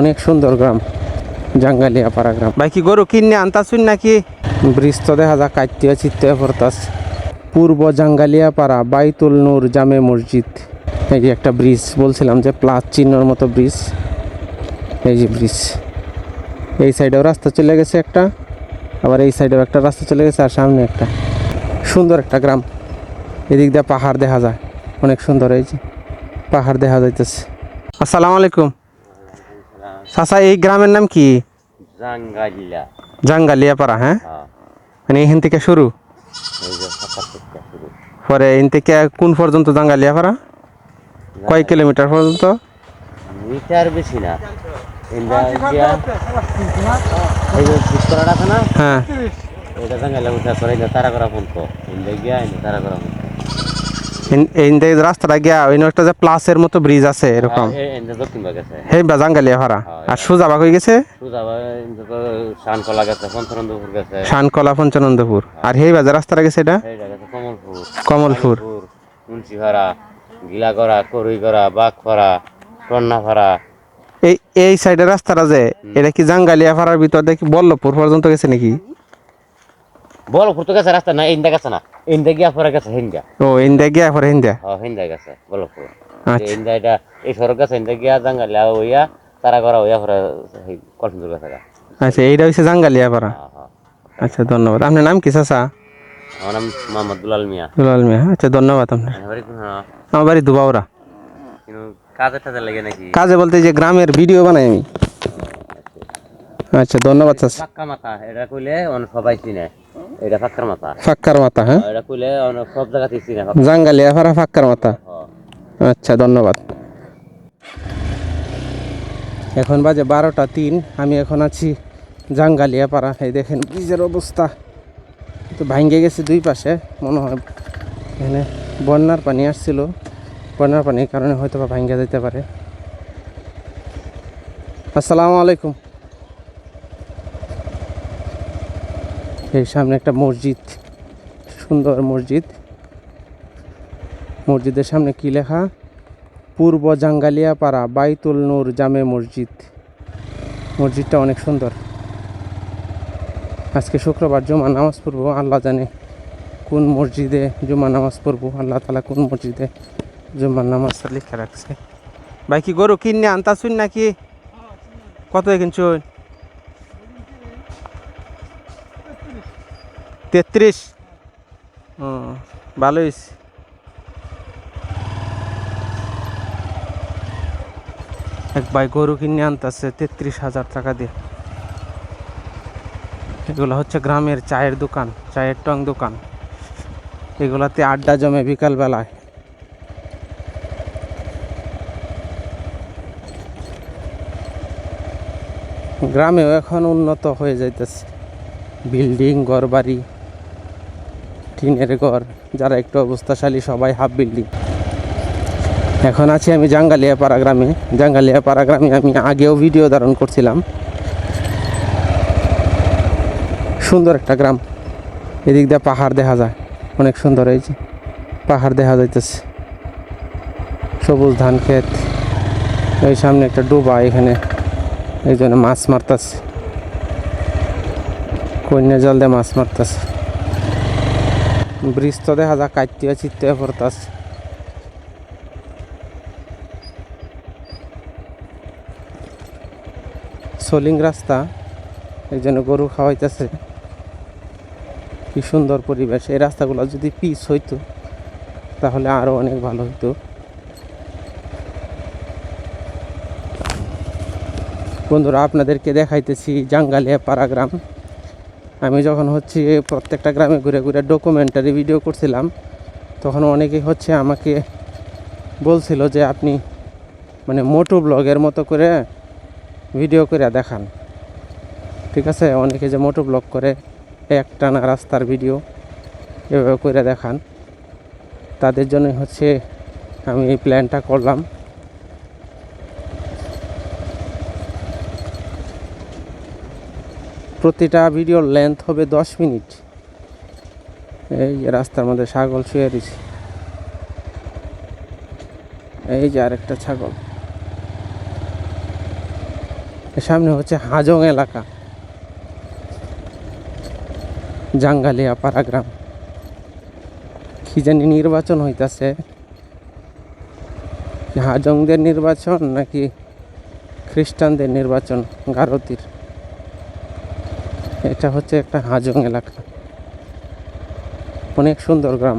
অনেক সুন্দর গ্রাম জাঙ্গালিয়া পাড়া গ্রাম। ভাই কি গরু কিনে আনতাছুন নাকি? ব্রিজ তো দেখা যা কাটতে চিত্তে পড়তাস পূর্ব জাঙ্গালিয়া পাড়া বাইতুল নূর জামে মসজিদ। এই যে একটা ব্রিজ বলছিলাম যে প্লাস চিহ্নর মতো ব্রিজ। এই যে ব্রিজ। এই সাইডেও রাস্তা চলে গেছে একটা আবার এই সাইডেও একটা রাস্তা চলে গেছে আর সামনে একটা। সুন্দর একটা গ্রাম। এদিক দিয়ে পাহাড় দেখা যায়। অনেক সুন্দর এই যে পাহাড় দেখা যাইতেছে। আসসালামু আলাইকুম। চাচা এই গ্রামের নাম কি? জাঙ্গালিয়া। জাঙ্গালিয়া পাড়া হ্যাঁ? হ্যাঁ। মানে এখান থেকে শুরু? পরে এখান থেকে কোন পর্যন্ত জাঙ্গালিয়া পাড়া কয় কিলোমিটার পর্যন্ত? মিটার বেশি না। হ্যাঁ। এটা জাঙ্গালিয়া উঠে করে তারা করা পর্যন্ত। তারা করা থেকে রাস্তাটা গিয়া ওই একটা যে প্লাসের মতো ব্রিজ আছে এরকম। বা জাঙ্গালিয়া পাড়া আর সোজা বাক গেছে? শানকলা পঞ্চনন্দপুর আর সেই বাজার রাস্তাটা গেছে এটা? কমলপুর। কমলপুর। মুন্সিভাড়া গিলাগড়া করইগড়া বাঘপাড়া টন্নাপাড়া এই এই সাইডের রাস্তাটা যে এটা কি জাঙ্গালিয়া পাড়ার ভিতর দেখি বল্লভপুর পর্যন্ত গেছে নাকি? বলপুর তো গেছে রাস্তা না ইন্দা গেছে না। ইন্দা গিয়া পরে গেছে হিন্দা। ও ইন্দা গিয়া পরে হিন্দা? হ্যাঁ হিন্দা গেছে বলপুর আচ্ছা। ইন্দা এটা এই সড়ক গেছে ইন্দা গিয়া জাঙ্গালিয়া হইয়া তারা করা পরে কলসিন্দুর গেছে আচ্ছা এইটা হচ্ছে জাঙ্গালিয়া হ্যাঁ আচ্ছা ধন্যবাদ। আপনার নাম কি চাচা? আমার নাম মোহাম্মদ দুলাল মিয়া। দুলাল মিয়া। আচ্ছা ধন্যবাদ আপনার। আমার বাড়ি দুবাউরা। কিন্তু কাজের লাগে নাকি? কাজে বলতে যে গ্রামের ভিডিও বানাই আমি। আচ্ছা ধন্যবাদ চাচা। পাক্কা মাথা এটা কইলে সবাই চিনে। এটা পাক্কার মাথা। ফাক্কার মাথা হ্যাঁ? এটা কইলে সব জায়গাতেই চিনে জাঙ্গালিয়া পাড়া ফাক্কার মাথা। আচ্ছা ধন্যবাদ। এখন বাজে বারোটা তিন আমি এখন আছি জাঙ্গালিয়া পাড়া। এই দেখেন ব্রিজের অবস্থা। তো ভাঙ্গে গেছে দুই পাশে মনে হয় এখানে বন্যার পানি আসছিল। বন্যার পানির কারণে হয়তো বা ভাঙ্গে যেতে পারে। আসসালামু আলাইকুম। এই সামনে একটা মসজিদ, সুন্দর মসজিদ। মসজিদের সামনে কি লেখা? পূর্ব জাঙ্গালিয়া পাড়া বাইতুল নূর জামে মসজিদ। মসজিদটা অনেক সুন্দর। আজকে শুক্রবার জুমা নামাজ পড়ব, আল্লাহ জানে কোন মসজিদে জুমা নামাজ পড়ব, আল্লাহ তালা কোন মসজিদে জুমা নামাজ লিখে রাখছে। ভাই কি গরু কিনে আনতাছুন নাকি? কত কিনছুন? তেত্রিশ। ও, ভালো হয়েছে এক ভাই গরু কিনে আনতেছে তেত্রিশ হাজার টাকা দিয়ে। এগুলো হচ্ছে গ্রামের চায়ের দোকান, চায়ের টং দোকান। এগুলাতে আড্ডা জমে বিকালবেলায়। গ্রামেও এখন উন্নত হয়ে যাইতেছে। বিল্ডিং ঘর বাড়ি টিনের ঘর, যারা একটু অবস্থাশালী, সবাই হাফ বিল্ডিং এখন আছি আমি জাঙ্গালিয়া পাড়া গ্রামে। জাঙ্গালিয়া পাড়া গ্রামে আমি আগেও ভিডিও ধারণ করছিলাম। সুন্দর একটা গ্রাম। এদিক দিয়ে পাহাড় দেখা যায়। অনেক সুন্দর হয়েছে পাহাড় দেখা যাইতেছে। সবুজ ধান ক্ষেত। এই সামনে একটা ডোবা এখানে। এই জন্য মাছ মারতাছে। কন্যা জল দিয়ে মাছ মারতাছে। ব্রিজ তো দেখা যায় কাটতে চিত্তে পড়তাছে সোলিং রাস্তা জন্য গরু খাওয়াইতেছে। কি সুন্দর পরিবেশ। এই রাস্তাগুলো যদি পিচ হইতো, তাহলে আরও অনেক ভালো হইতো। বন্ধুরা, আপনাদেরকে দেখাইতেছি জাঙ্গালিয়া পাড়া গ্রাম। আমি যখন হচ্ছে প্রত্যেকটা গ্রামে ঘুরে ঘুরে ডকুমেন্টারি ভিডিও করছিলাম, তখন অনেকেই হচ্ছে আমাকে বলছিল যে আপনি মানে মোটো ব্লগের মতো করে ভিডিও করে দেখান। ঠিক আছে? অনেকে যে মোটো ব্লগ করে, একটানা রাস্তার ভিডিও এভাবে করে দেখান। তাদের জন্য হচ্ছে আমি এই প্ল্যানটা করলাম। প্রতিটা ভিডিওর লেন্থ হবে দশ মিনিট। এই যে রাস্তার মধ্যে ছাগল শুয়ে দিছে এই যে আরেকটা ছাগল। সামনে হচ্ছে হাজং এলাকা। জাঙ্গালিয়া পাড়া গ্রাম। কি জানি নির্বাচন হইতাছে। হাজংদের নির্বাচন নাকি খ্রিস্টানদের নির্বাচন, গারতির? এটা হচ্ছে একটা হাজং এলাকা। অনেক সুন্দর গ্রাম।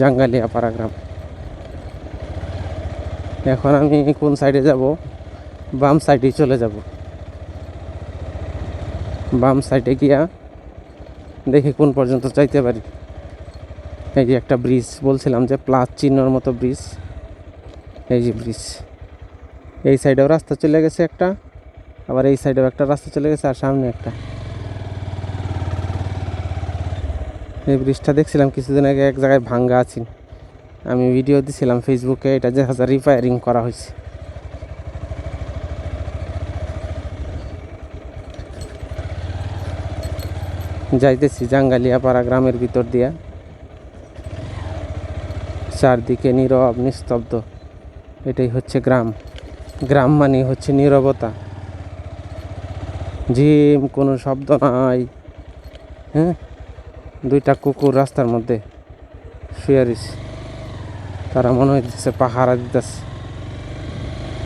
জাঙ্গালিয়া পাড়া গ্রাম। এখন আমি কোন সাইডে যাব? বাম সাইডে চলে যাব। বাম সাইডে গিয়া দেখি কোন পর্যন্ত চাইতে পারি। এই যে একটা ব্রিজ বলছিলাম যে প্লাস চিহ্নর মতো ব্রিজ এই যে ব্রিজ এই সাইডেও রাস্তা চলে গেছে একটা। আবার এই সাইডেও একটা রাস্তা চলে গেছে আর সামনে একটা। এই ব্রিজটা দেখছিলাম কিছুদিন আগে, এক জায়গায় ভাঙ্গা আছি। আমি ভিডিও দিছিলাম ফেসবুকে এটা যে হাজার রিপেয়ারিং করা হয়েছে। যাইতেছি জাঙ্গালিয়া পাড়া গ্রামের ভিতর দিয়া। চারদিকে নীরব, নিস্তব্ধ। এটাই হচ্ছে গ্রাম। গ্রাম মানে হচ্ছে নীরবতা। ঝিম কোনো শব্দ নাই। হ্যাঁ? দুইটা কুকুর রাস্তার মধ্যে শুয়ে রয়েছে। তারা মনে হইতেছে পাহারা দিতেছে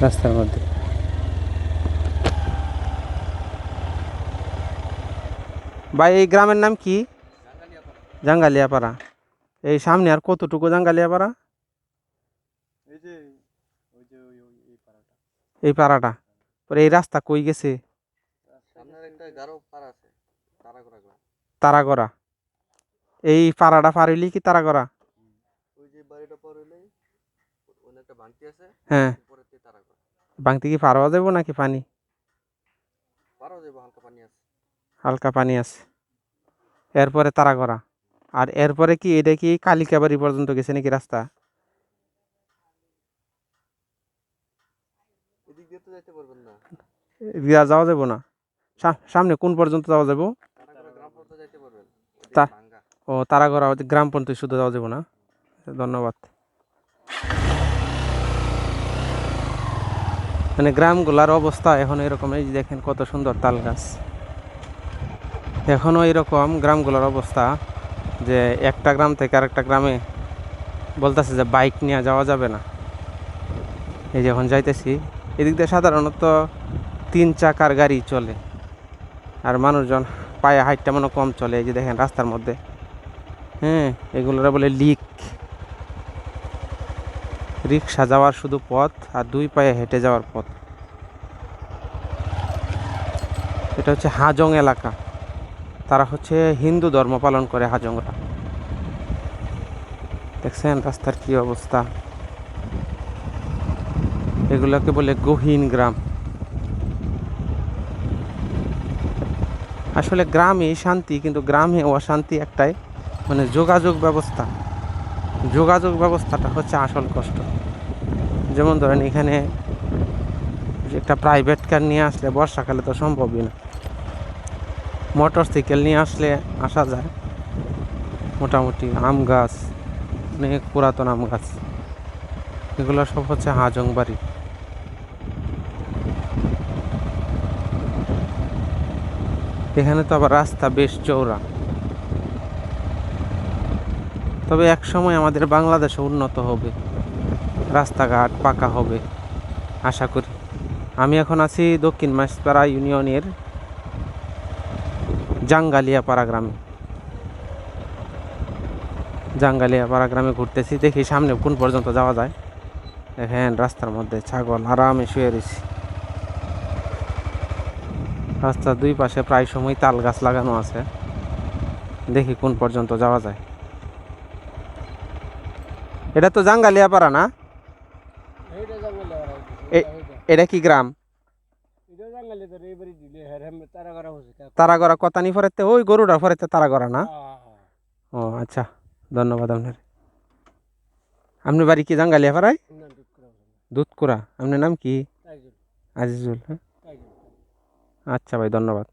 রাস্তার মধ্যে। ভাই এই গ্রামের নাম কি? জাঙ্গালিয়াপাড়া। এই সামনে আর কতটুকু জাঙ্গালিয়াপাড়া? এই পাড়াটা। পরে এই রাস্তা কই গেছে সামনের একটা গারো পাড়া আছে তারাগোড়া এই পাড়াটা পার কি তারাগড়া? ওই যে বাড়িটা পর হইলে একটা ভাঙতি আছে হ্যাঁ। বাংতি কি পার হওয়া যাব নাকি পানি? যাব হালকা পানি আছে। হালকা পানি আছে। এরপরে তারাগড়া। আর এরপরে কি এটা কি কালিকাবাড়ি পর্যন্ত গেছে নাকি রাস্তা? এদিক দিয়ে তো যাইতে পারবেন না। যাওয়া যাব না? সামনে কোন পর্যন্ত যাওয়া যাব? তা- ও তারাগড়া গ্রাম পর্যন্ত শুধু যাওয়া যাব না। ধন্যবাদ। মানে গ্রামগুলার অবস্থা এখন এরকম, এই দেখেন কত সুন্দর তাল গাছ এখনও এরকম গ্রামগুলোর অবস্থা যে একটা গ্রাম থেকে আরেকটা গ্রামে বলতেছে যে বাইক নিয়ে যাওয়া যাবে না। এই যে এখন যাইতেছি, এদিক দিয়ে সাধারণত তিন চাকার গাড়ি চলে। আর মানুষজন পায়ে হাইটটা মনে কম চলে, এই যে দেখেন রাস্তার মধ্যে। হ্যাঁ এগুলোরা বলে লিক রিক্সা যাওয়ার শুধু পথ আর দুই পায়ে হেঁটে যাওয়ার পথ। এটা হচ্ছে হাজং এলাকা। তারা হচ্ছে হিন্দু ধর্ম পালন করে হাজংরা। দেখছেন রাস্তার কি অবস্থা? এগুলোকে বলে গহীন গ্রাম। আসলে গ্রামে শান্তি, কিন্তু গ্রামে অশান্তি একটাই মানে যোগাযোগ ব্যবস্থা। যোগাযোগ ব্যবস্থাটা হচ্ছে আসল কষ্ট। যেমন ধরেন এখানে একটা প্রাইভেট কার নিয়ে আসলে বর্ষাকালে তো সম্ভবই না। মোটর সাইকেল নিয়ে আসলে আসা যায়। মোটামুটি আম গাছ, অনেক পুরাতন আম গাছ। এগুলো সব হচ্ছে হাজং বাড়ি। এখানে তো আবার রাস্তা বেশ চৌড়া তবে এক সময় আমাদের বাংলাদেশে উন্নত হবে। রাস্তাঘাট পাকা হবে, আশা করি। আমি এখন আছি দক্ষিণ মাসপাড়া ইউনিয়নের জাঙ্গালিয়া পাড়া গ্রামে। জাঙ্গালিয়া পাড়া গ্রামে ঘুরতেছি, দেখি সামনে কোন পর্যন্ত যাওয়া যায়। দেখেন, রাস্তার মধ্যে ছাগল আরামে শুয়ে রয়েছি। রাস্তার দুই পাশে প্রায় সময় তাল গাছ লাগানো আছে। দেখি কোন পর্যন্ত যাওয়া যায়। এটা তো জাঙ্গালিয়া পাড়া না? এটা কি গ্রাম? হেরাম তারাগোড়া হচ্ছে তারাগড়া কতানি ফরেতে ওই গরুটা ফরেতে তারাগড়া না? ও আচ্ছা ধন্যবাদ আপনার। আপনার বাড়ি কি জাঙ্গালিয়া পাড়ায়? দুধকুড়া আপনার নাম কি? আজিজুল হ্যাঁ? আচ্ছা ভাই, ধন্যবাদ।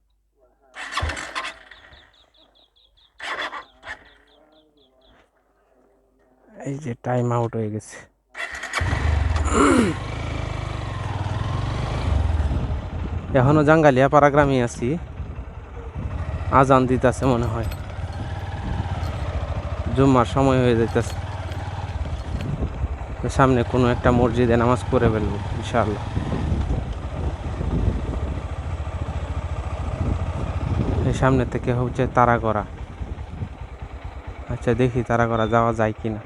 এই যে টাইম আউট হয়ে গেছে। এখনও জাঙ্গালিয়া পাড়া গ্রামে আছি। আজান দিতেছে মনে হয়। জুম্মার সময় হয়ে যাইতেছে। সামনে কোনো একটা মসজিদে নামাজ পড়ে ফেলব, ইনশাআল্লাহ। সামনে থেকে হচ্ছে তারা করা আচ্ছা দেখি তারা করা যাওয়া যায় কিনা।